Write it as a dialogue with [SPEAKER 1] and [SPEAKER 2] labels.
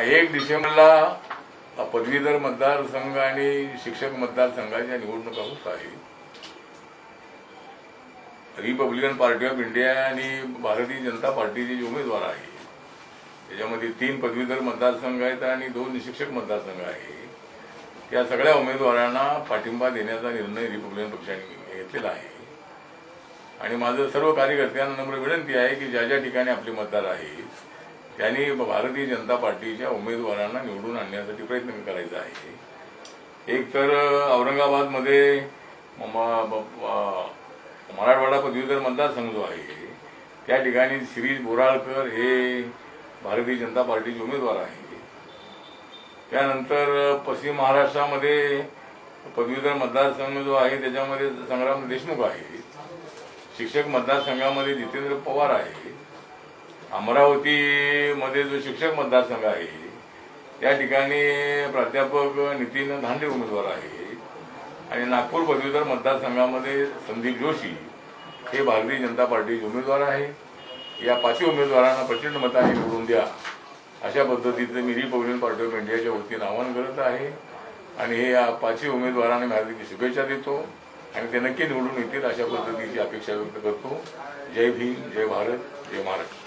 [SPEAKER 1] एक डिसेंबरला पदवीधर मतदारसंघ आणि शिक्षक मतदारसंघाच्या निवडणुका होत आहे. रिपब्लिकन पार्टी ऑफ इंडिया आणि भारतीय जनता पार्टीचे जे उमेदवार आहे त्याच्यामध्ये तीन पदवीधर मतदारसंघ आहेत आणि दोन शिक्षक मतदारसंघ आहे. त्या सगळ्या उमेदवारांना पाठिंबा देण्याचा निर्णय रिपब्लिकन पक्षाने घेतलेला आहे. आणि माझं सर्व कार्यकर्त्यांना नम्र विनंती आहे की ज्या ज्या ठिकाणी आपले मतदार आहेत त्यांनी भारतीय जनता पार्टीच्या उमेदवारांना निवडून आणण्यासाठी प्रयत्न करायचा आहे. एक तर औरंगाबादमध्ये मराठवाडा पदवीधर मतदारसंघ जो आहे त्या ठिकाणी शिरीष बोराळकर हे भारतीय जनता पार्टीचे उमेदवार आहे त्यानंतर पश्चिम महाराष्ट्रामध्ये पदवीधर मतदारसंघ जो आहे त्याच्यामध्ये संग्राम देशमुख आहे. शिक्षक मतदारसंघामध्ये जितेंद्र पवार आहे. अमरावतीमध्ये जो शिक्षक मतदारसंघ आहे त्या ठिकाणी प्राध्यापक नितीन धांडे उमेदवार आहे. आणि नागपूर पदवीधर मतदारसंघामध्ये संदीप जोशी हे भारतीय जनता पार्टीचे उमेदवार आहे. या पाचही उमेदवारांना प्रचंड मताने निवडून द्या. अशा पद्धतीचं मी रिपब्लिकन पार्टी ऑफ इंडियाच्या वतीनं आवाहन करत आहे. आणि हे या पाचही उमेदवारांना मी हार्दिक शुभेच्छा देतो. आणि ते नक्की निवडून येतील अशा पद्धतीची अपेक्षा व्यक्त करतो. जय भीम जय भारत जय महाराष्ट्र.